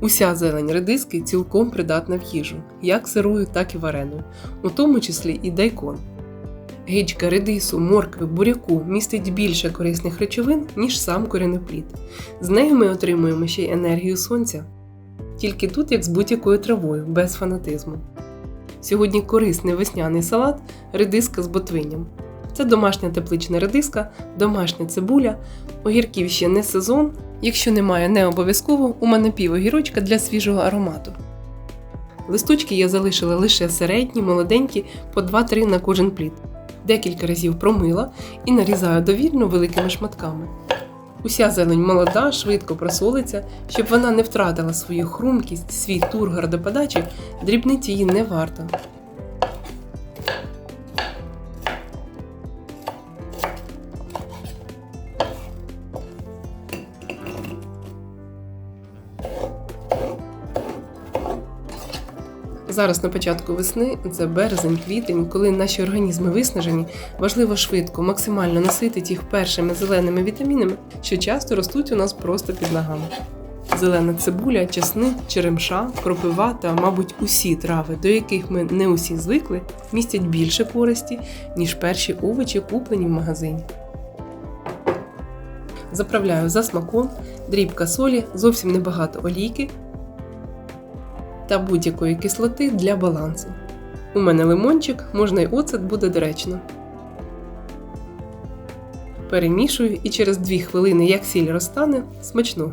Уся зелень редиски цілком придатна в їжу, як сирою, так і вареною, у тому числі і дайкон. Гичка редису, моркви, буряку містить більше корисних речовин, ніж сам коренеплід. З нею ми отримуємо ще й енергію сонця. Тільки тут, як з будь-якою травою, без фанатизму. Сьогодні корисний весняний салат редиска з ботвинням. Це домашня теплична редиска, домашня цибуля, огірків ще не сезон. Якщо немає, не обов'язково, у мене пів огірочка для свіжого аромату. Листочки я залишила лише середні, молоденькі, по 2-3 на кожен плід. Декілька разів промила і нарізаю довільно великими шматками. Уся зелень молода, швидко просолиться, щоб вона не втратила свою хрумкість, свій тургор до подачі, дрібниці її не варто. Зараз на початку весни, це березень, квітень, коли наші організми виснажені, важливо швидко, максимально наситити їх першими зеленими вітамінами, що часто ростуть у нас просто під ногами. Зелена цибуля, часник, черемша, кропива та, мабуть, усі трави, до яких ми не усі звикли, містять більше користі, ніж перші овочі, куплені в магазині. Заправляю за смаком, дрібка солі, зовсім небагато олійки, та будь-якої кислоти для балансу. У мене лимончик, можна й оцет буде доречно. Перемішую і через 2 хвилини, як сіль розтане, смачного.